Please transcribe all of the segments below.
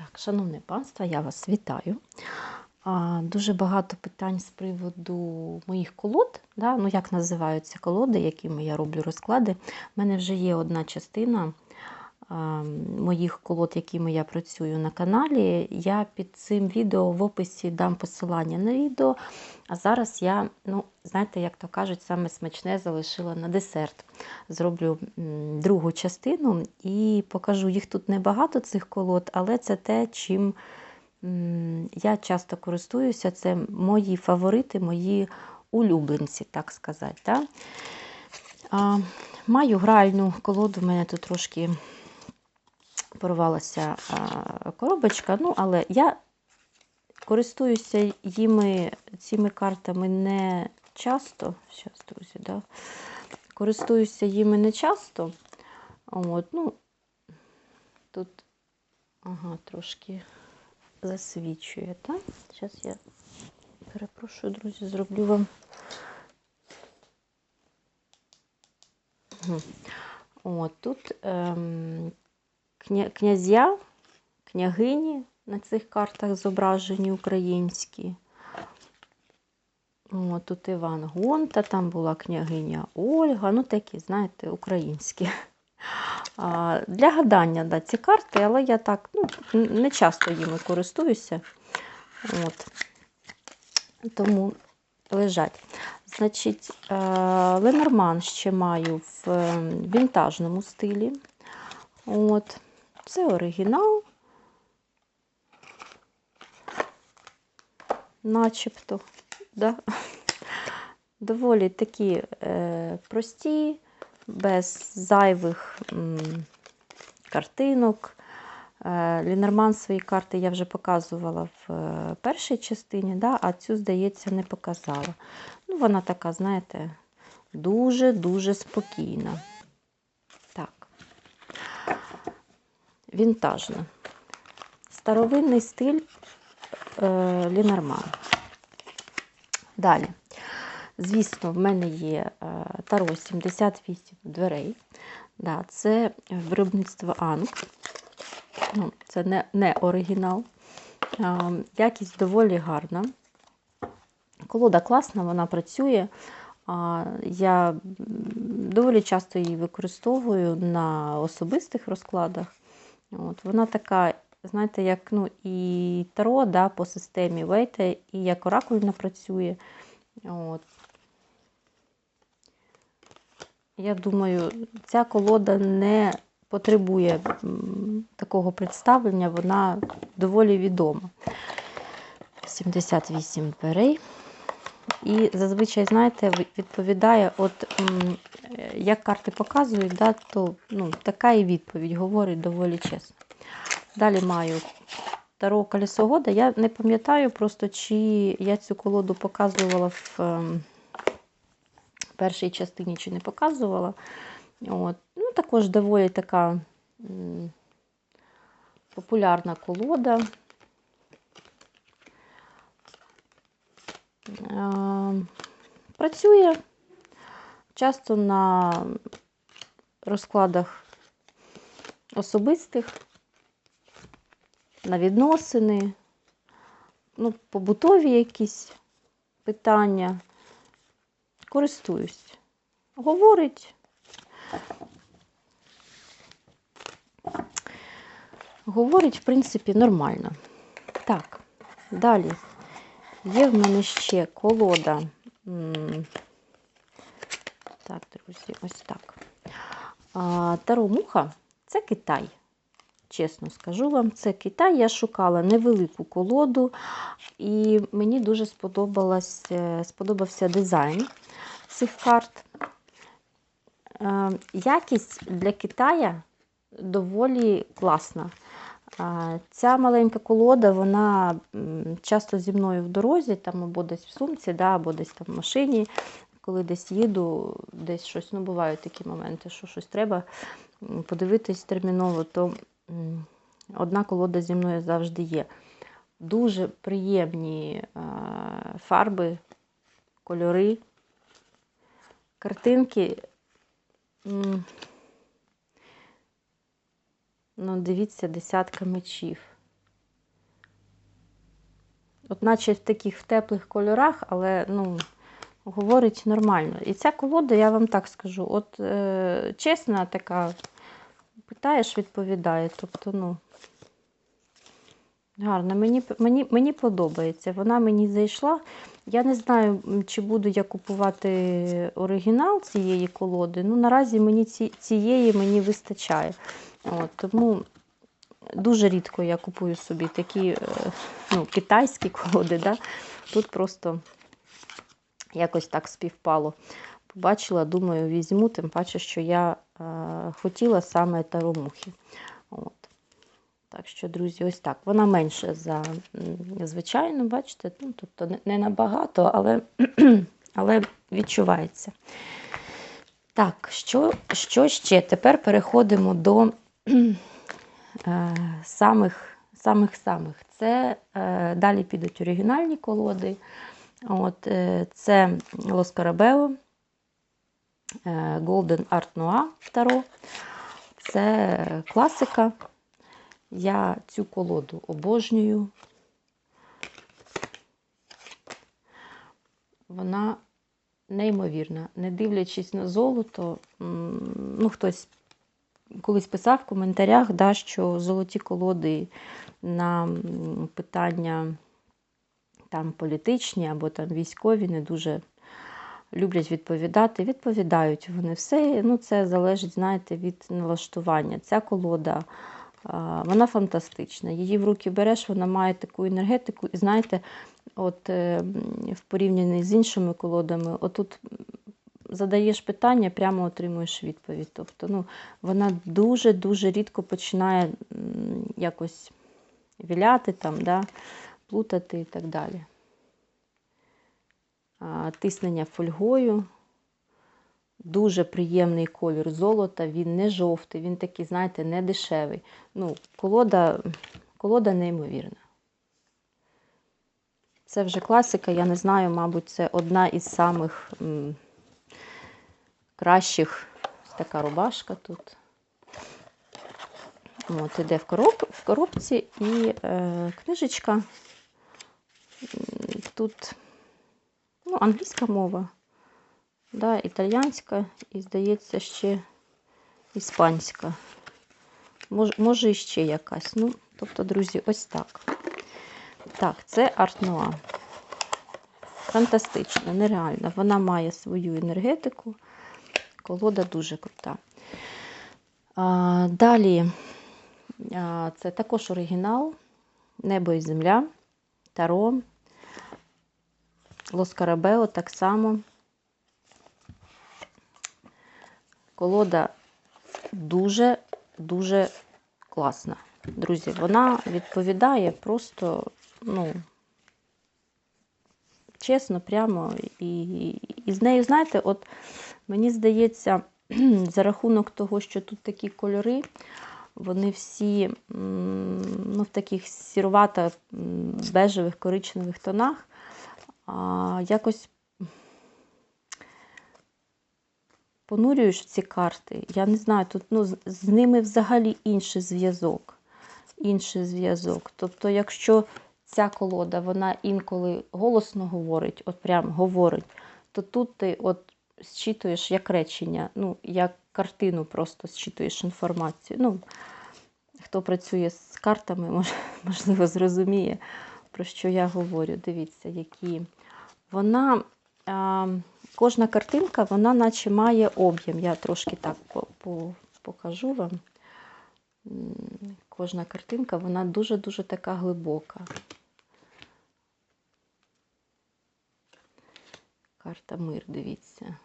Так, шановне панство, я вас вітаю. Дуже багато питань з приводу моїх колод. Да? Ну, як називаються колоди, якими я роблю розклади. У мене вже є одна частина моїх колод, якими я працюю на каналі. Я під цим відео в описі дам посилання на відео. А зараз я, ну, знаєте, як то кажуть, саме смачне залишила на десерт. Зроблю другу частину і покажу. Їх тут небагато, цих колод, але це те, чим я часто користуюся. Це мої фаворити, мої улюбленці, так сказати. Да? А, маю гральну колоду, в мене тут трошки порвалася коробочка, ну, але я користуюся їми, цими картами не часто. Зараз, друзі, да? користуюся їми не часто. От, ну, тут ага, трошки засвічує, так? Зараз я перепрошую, друзі, зроблю вам. От, тут ем, князя, княгині на цих картах зображені українські. О, тут Іван Гонта, там була княгиня Ольга, ну такі, знаєте, українські. А, Для гадання да, ці карти, але я так ну, не часто їми користуюся. От. Тому лежать. Значить, Ленорман ще маю в вінтажному стилі. От. Це оригінал. Начебто. Да? Доволі такі е, прості, без зайвих м, картинок. Е, Лінерман свої карти я вже показувала в е, першій частині, да? а цю, здається, не показала. Ну, Вона така, знаєте, дуже-дуже спокійна. Вінтажна. Старовинний стиль е, Лінерман. Далі. Звісно, в мене є е, Таро 78 дверей. Да, Це виробництво Анг. Ну, Це не не оригінал. Е, якість доволі гарна. Колода класна, вона працює. Я доволі часто її використовую на особистих розкладах. От, Вона така, знаєте, як ну, і таро да, по системі Вейта, і як оракульно працює. От. Я думаю, ця колода не потребує такого представлення, вона доволі відома. 78 дверей. І зазвичай, знаєте, відповідає, от як карти показують, да, то ну, така і відповідь говорить доволі чесно. Далі маю Таро Колесогода. Я не пам'ятаю просто, чи я цю колоду показувала в першій частині, чи не показувала. От. Ну, Також доволі така популярна колода. Працює часто на розкладах особистих, на відносини, ну, побутові якісь питання. Користуюсь. Говорить. Говорить, в принципі, нормально. Так, далі. Є в мене ще колода. Так, друзі, ось так. Таро муха це Китай. Чесно скажу вам, це Китай. Я шукала невелику колоду, і мені дуже сподобався дизайн цих карт. Е, якість для Китая доволі класна. Ця маленька колода, вона часто зі мною в дорозі, там або десь в сумці, да, або десь там в машині. Коли десь їду, десь щось, ну бувають такі моменти, що щось треба подивитись терміново, то одна колода зі мною завжди є. Дуже приємні фарби, кольори, картинки. Ну, дивіться, десятка мечів. От наче в таких в теплих кольорах, але, ну, говорить нормально. І ця колода, я вам так скажу, от е, чесна така, питаєш, відповідає. Тобто, ну, гарно, мені, мені, мені подобається. Вона мені зайшла. Я не знаю, чи буду я купувати оригінал цієї колоди. Ну, наразі мені ці, цієї мені вистачає. От, тому дуже рідко я купую собі такі е, ну, китайські колоди. Да? Тут просто якось так співпало. Побачила, думаю, візьму, тим паче, що я е, хотіла саме таромухи. От. Так що, друзі, ось так. Вона менша за м, звичайну, бачите, ну, тобто не, набагато, але, але відчувається. Так, що, що ще? Тепер переходимо до е, самих самих самих. Це е, далі підуть оригінальні колоди. От, е, це Лоскарабео, е, Golden Art Noir Таро. Це класика. Я цю колоду обожнюю. Вона неймовірна. Не дивлячись на золото, ну, хтось колись писав в коментарях, да, що золоті колоди на питання там, політичні або там, військові не дуже люблять відповідати. Відповідають вони все. Ну, це залежить, знаєте, від налаштування. Ця колода. Вона фантастична. Її в руки береш, вона має таку енергетику, і знаєте, от е, в порівнянні з іншими колодами, отут задаєш питання, прямо отримуєш відповідь. Тобто, ну, вона дуже-дуже рідко починає якось віляти, там, да, плутати і так далі. Тиснення фольгою. Дуже приємний колір золота, він не жовтий, він такий, знаєте, не дешевий. Ну, колода, колода неймовірна. Це вже класика, я не знаю, мабуть, це одна із самих м, кращих. Така рубашка тут. От, іде в, короб, в коробці і е, книжечка. Тут ну, англійська мова, да, італійська і, здається, ще іспанська. Мож, може, іще якась. Ну, тобто, друзі, ось так. Так, це Артнуа. Фантастично, нереально. Вона має свою енергетику. Колода дуже крута. А, далі, а, це також оригінал. Небо і земля, Таро, Лоскарабео так само. Колода дуже-дуже класна. Друзі, вона відповідає просто, ну, чесно, прямо. І, і з нею, знаєте, от мені здається, за рахунок того, що тут такі кольори, вони всі ну, в таких сірувато бежевих коричневих тонах, якось понурюєш ці карти. Я не знаю, тут ну, з, ними взагалі інший зв'язок. Інший зв'язок. Тобто, якщо ця колода, вона інколи голосно говорить, от прям говорить, то тут ти от зчитуєш як речення, ну, як картину просто зчитуєш інформацію. Ну, Хто працює з картами, можливо, зрозуміє, про що я говорю. Дивіться, які. Вона, кожна картинка, вона наче має об'єм. Я трошки так по, по, покажу вам. Кожна картинка, вона дуже-дуже така глибока. Карта мир, дивіться.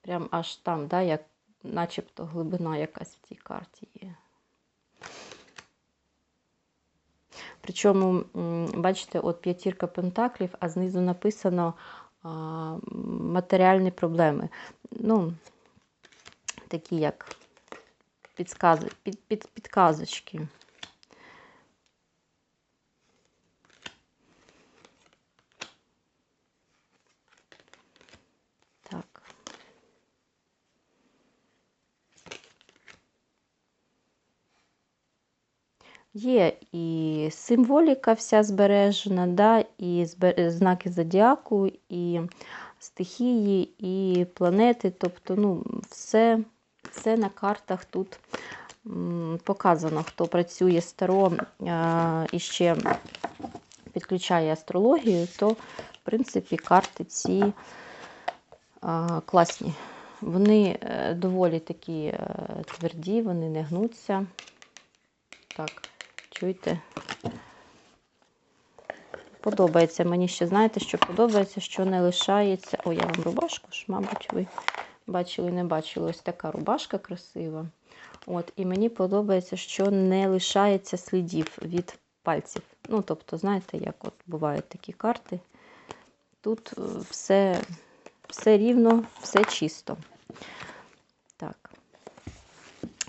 Прям аж там, да, як начебто глибина якась в цій карті є. Причому, бачите, от п'ятірка пентаклів, а знизу написано матеріальні проблеми. Ну, такі як підскази, під, під, підказочки. Так. Є і символіка вся збережена, да, і знаки зодіаку, і стихії, і планети. Тобто, ну, все, все на картах тут показано, хто працює старо і ще підключає астрологію, то, в принципі, карти ці класні. Вони е, доволі такі е, тверді, вони не гнуться. Так, чуєте? Подобається мені ще, знаєте, що подобається, що не лишається. О, я вам рубашку ж, мабуть, ви бачили, не бачили. Ось така рубашка красива. От, і мені подобається, що не лишається слідів від пальців. Ну, тобто, знаєте, як от бувають такі карти. Тут е, все, все рівно, все чисто. Так,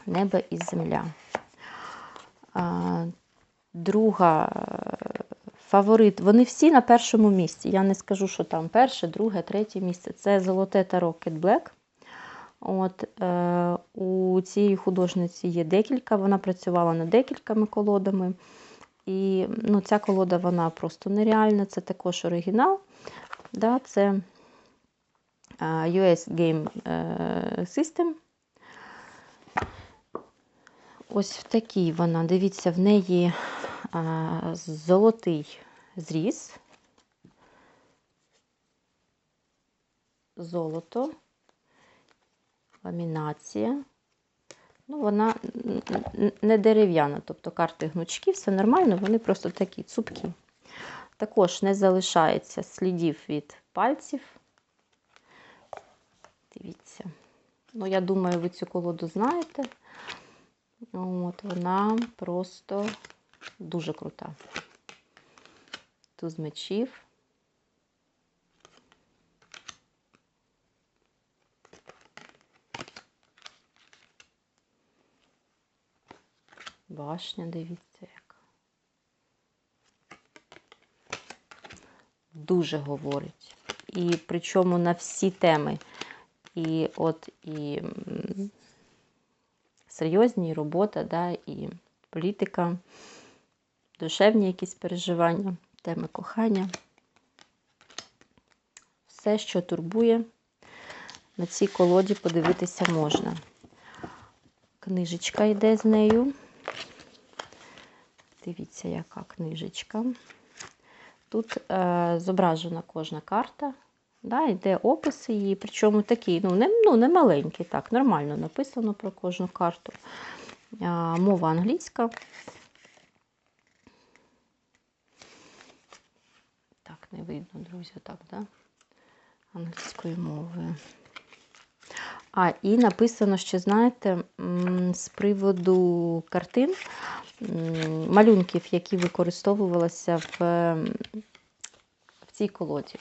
небо і земля. А, друга е, фаворит. Вони всі на першому місці. Я не скажу, що там перше, друге, третє місце. Це золоте та Rocket Black. От, е, у цієї художниці є декілька, вона працювала над декількома колодами. І ну, ця колода вона просто нереальна. Це також оригінал. Да, це е, US Game е, System. Ось в такій вона, дивіться, в неї золотий зріз. Золото, ламінація. Ну, вона не дерев'яна, тобто карти гнучки, все нормально, вони просто такі цупкі. Також не залишається слідів від пальців. Дивіться. Ну, я думаю, ви цю колоду знаєте. От вона просто дуже крута. Туз мечів. Башня, дивіться, яка. Дуже говорить. І причому на всі теми. І от і серйозні і робота, да, і політика, душевні якісь переживання, теми кохання. Все, що турбує, на цій колоді подивитися можна. Книжечка йде з нею. Дивіться, яка книжечка. Тут е, зображена кожна карта. Да, йде опис її, причому такий, ну, не, ну, не маленький, так, нормально написано про кожну карту. А, мова англійська. Так, не видно, друзі, так, да? Англійською мовою. А, і написано ще, знаєте, з приводу картин, малюнків, які використовувалися в, в цій колоді.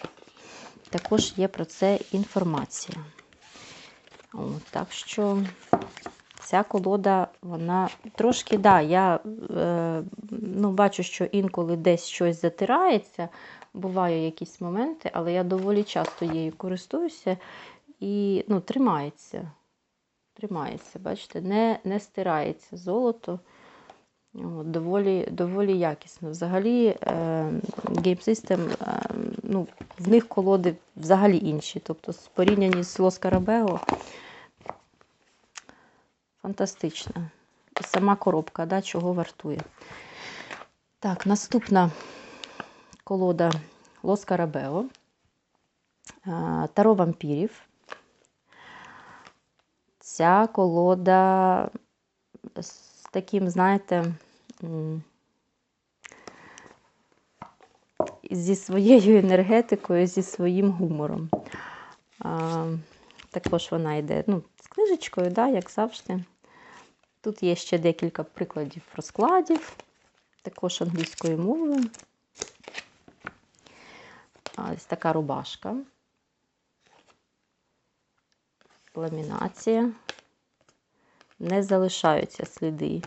Також є про це інформація. От, так що ця колода, вона трошки, да, я е, ну, бачу, що інколи десь щось затирається, бувають якісь моменти, але я доволі часто її користуюся і ну, тримається. Тримається, бачите, не, не стирається золото. От, доволі, доволі якісно. Взагалі, е, Game System, е, ну, в них колоди взагалі інші. Тобто, з порівнянні з Лос Карабео фантастично. І сама коробка, да, чого вартує. Так, наступна колода Лос Карабео. Таро вампірів. Ця колода з таким, знаєте, зі своєю енергетикою, зі своїм гумором. Також вона йде ну, з книжечкою, да, як завжди. Тут є ще декілька прикладів розкладів, також англійською мовою. Ось така рубашка. Ламінація. Не залишаються сліди.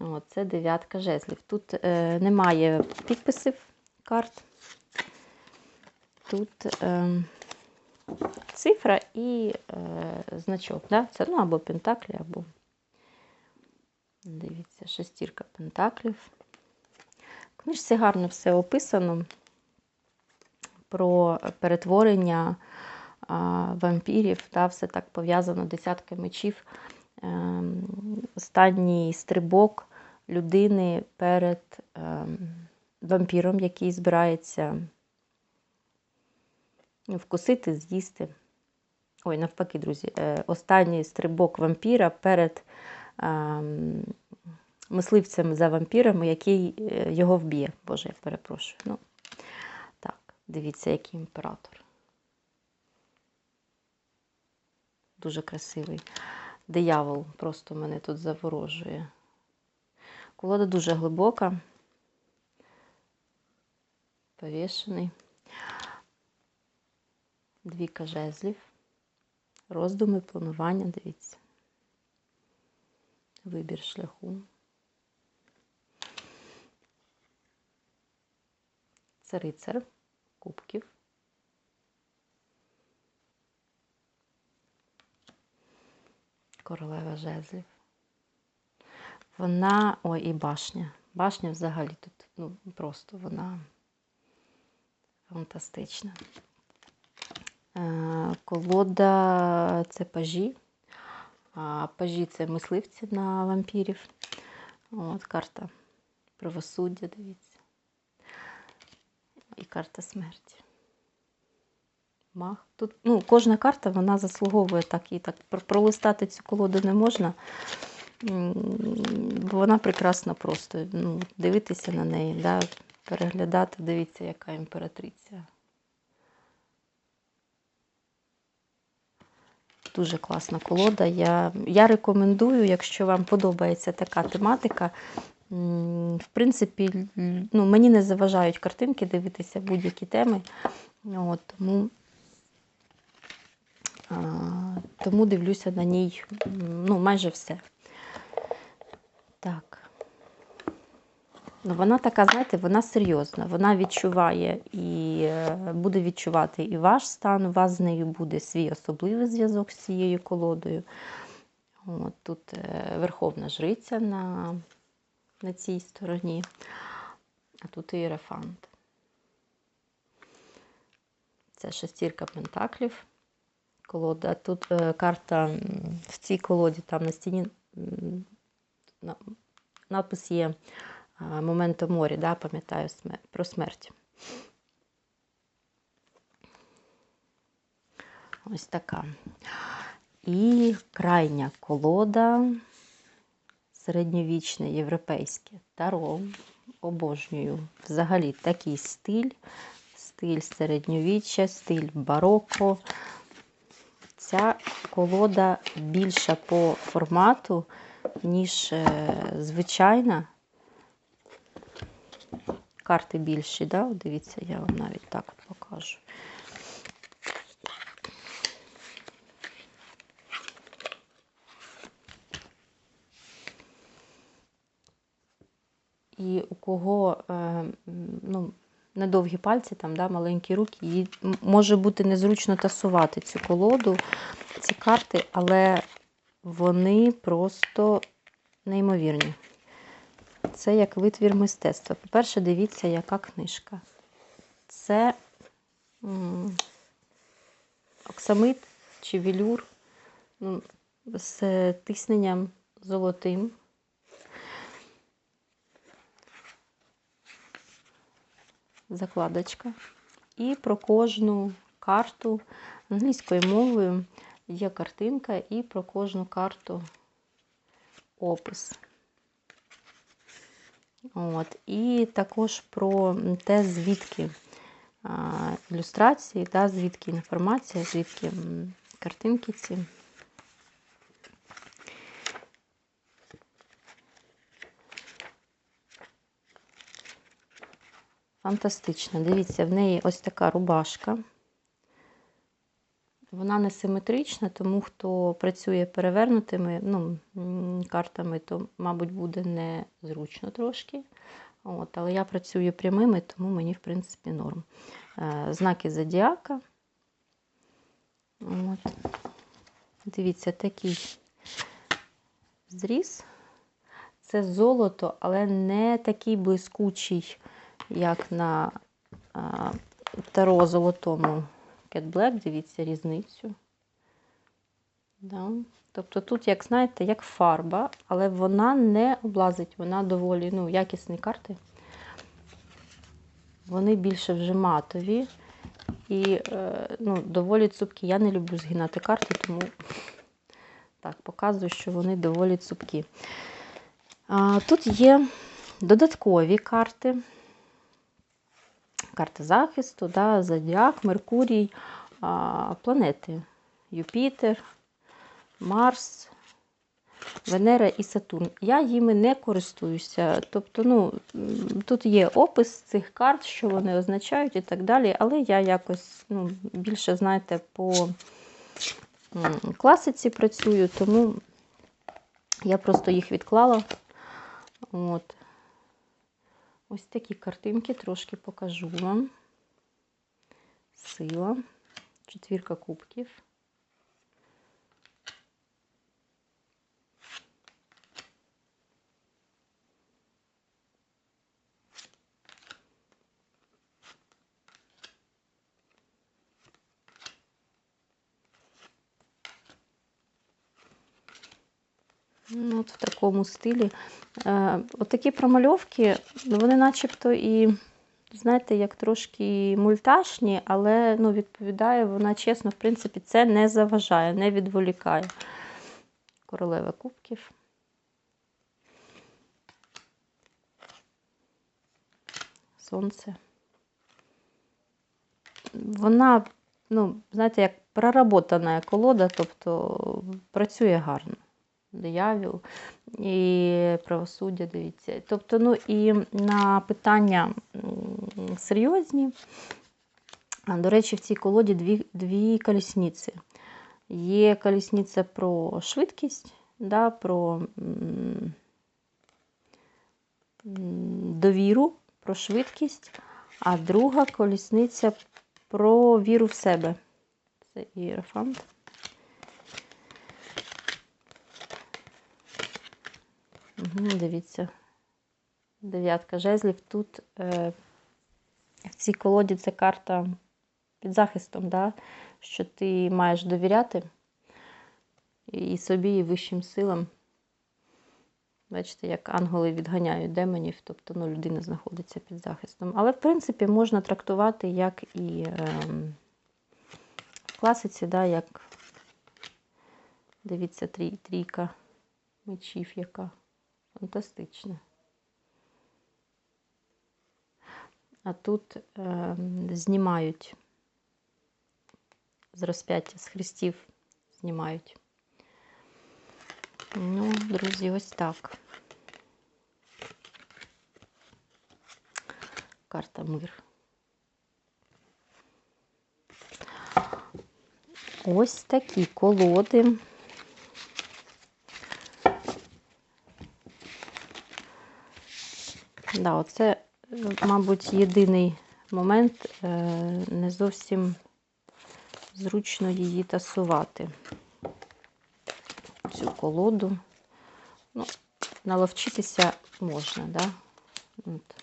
О, це дев'ятка жезлів. Тут е, немає підписів карт. Тут е, цифра і е, значок. Да? Це ну, або пентаклі, або Дивіться, шестірка пентаклів. В книжці гарно все описано про перетворення вампірів, та все так пов'язано, десятка мечів. Ем, останній стрибок людини перед ем, вампіром, який збирається вкусити, з'їсти. Ой, навпаки, друзі, е, останній стрибок вампіра перед ем, мисливцем за вампірами, який е, його вб'є. Боже, я перепрошую. Ну, дивіться, який імператор. Дуже красивий. Диявол просто мене тут заворожує. Колода дуже глибока. Повішений. Двіка жезлів. Роздуми, планування, дивіться. Вибір шляху. Це рицар кубків. Королева жезлів. Вона, ой, і башня. Башня взагалі тут, ну, просто вона фантастична. Е, Колода це пажі. А пажі це мисливці на вампірів. От карта правосуддя, дивіться. І карта смерті. Мах. Тут ну, кожна карта вона заслуговує так і так. Пролистати цю колоду не можна. Бо Вона прекрасна просто. Ну, дивитися на неї, да, переглядати, дивіться, яка імператриця. Дуже класна колода. Я, я рекомендую, якщо вам подобається така тематика. В принципі, ну, мені не заважають картинки дивитися будь-які теми. От, тому, а, тому дивлюся на ній ну, майже все. Так. Ну, вона така, знаєте, вона серйозна. Вона відчуває і е, буде відчувати і ваш стан. У вас з нею буде свій особливий зв'язок з цією колодою. От, тут е, верховна жриця на, на цій стороні, а тут ієрофант. Це шестірка пентаклів. Колода. Тут е, карта в цій колоді, там на стіні на- надпис є а, Моменто морі, да, пам'ятаю смер- про смерть. Ось така. І крайня колода середньовічне європейське таро. Обожнюю взагалі такий стиль, стиль середньовіччя, стиль бароко. Ця колода більша по формату, ніж е, звичайна. Карти більші, да? Дивіться, я вам навіть так покажу. І у кого е, ну, недовгі пальці, там, да, маленькі руки, їй може бути незручно тасувати цю колоду, ці карти, але вони просто неймовірні. Це як витвір мистецтва. По-перше, дивіться, яка книжка. Це оксамит чи велюр ну, з тисненням золотим. Закладочка. І про кожну карту англійською мовою є картинка, і про кожну карту опис. От. І також про те, звідки ілюстрації, та, звідки інформація, звідки картинки ці. Фантастично. Дивіться, в неї ось така рубашка. Вона не симетрична, тому хто працює перевернутими ну, картами, то, мабуть, буде незручно трошки. От, але я працюю прямими, тому мені, в принципі, норм. Е, Знаки зодіака. От. Дивіться, такий зріз. це золото, але не такий блискучий, як на а, таро золотому Cat Black. Дивіться різницю. Да. Тобто тут, як знаєте, як фарба, але вона не облазить, вона доволі ну, якісні карти. Вони більше вже матові і е, ну, доволі цупкі. Я не люблю згинати карти, тому так, показую, що вони доволі цупкі. А, Тут є додаткові карти. Карта захисту, да, Зодіак, Меркурій, а, планети Юпітер, Марс, Венера і Сатурн. Я їми не користуюся. Тобто, ну, тут є опис цих карт, що вони означають і так далі, але я якось ну, більше, знаєте, по класиці працюю, тому я просто їх відклала. От. Ось такі картинки трошки покажу вам. Сила, четвірка кубків. Ну, от в такому стилі. Е, от промальовки, ну, вони начебто і, знаєте, як трошки мульташні, але ну, відповідає вона чесно, в принципі, це не заважає, не відволікає. Королева кубків. Сонце. Вона, ну, знаєте, як проработана колода, тобто працює гарно диявіл і правосуддя, дивіться. Тобто, ну і на питання серйозні. До речі, в цій колоді дві, дві колісниці. Є колісниця про швидкість, да, про довіру, про швидкість, а друга колісниця про віру в себе. Це іерофант. Дивіться. Дев'ятка жезлів. Тут е, в цій колоді це карта під захистом, да? що ти маєш довіряти і собі, і вищим силам. Бачите, як ангели відганяють демонів, тобто ну, людина знаходиться під захистом. Але, в принципі, можна трактувати, як і е, в класиці, да, як, дивіться, трій, трійка мечів яка. Фантастично. А тут е, знімають з розп'яття, з хрестів знімають. Ну, друзі, ось так. Карта мир. Ось такі колоди. Да, оце, мабуть, єдиний момент, е, не зовсім зручно її тасувати. Цю колоду. Ну, наловчитися можна, да? От.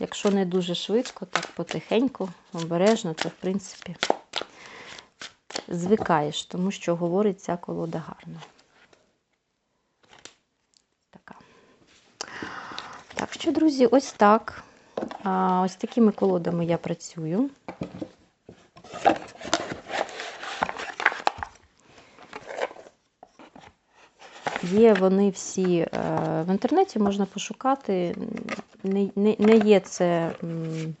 Якщо не дуже швидко, так потихеньку, обережно, то, в принципі, звикаєш, тому що говорить ця колода гарно. Така. Так що, друзі, ось так. Ось такими колодами я працюю. Є вони всі е, в інтернеті, можна пошукати. Не, не, не є це м,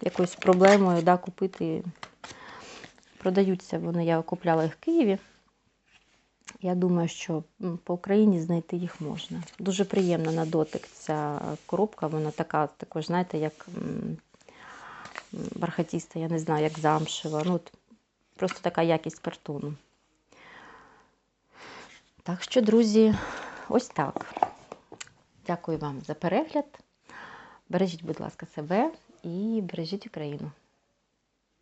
якоюсь проблемою да, купити. Продаються вони, я купляла їх в Києві. Я думаю, що по Україні знайти їх можна. Дуже приємна на дотик ця коробка, вона така, також, знаєте, як бархатіста, я не знаю, як замшева. Ну, от, просто така якість картону. Так що, друзі, ось так. Дякую вам за перегляд. Бережіть, будь ласка, себе і бережіть Україну.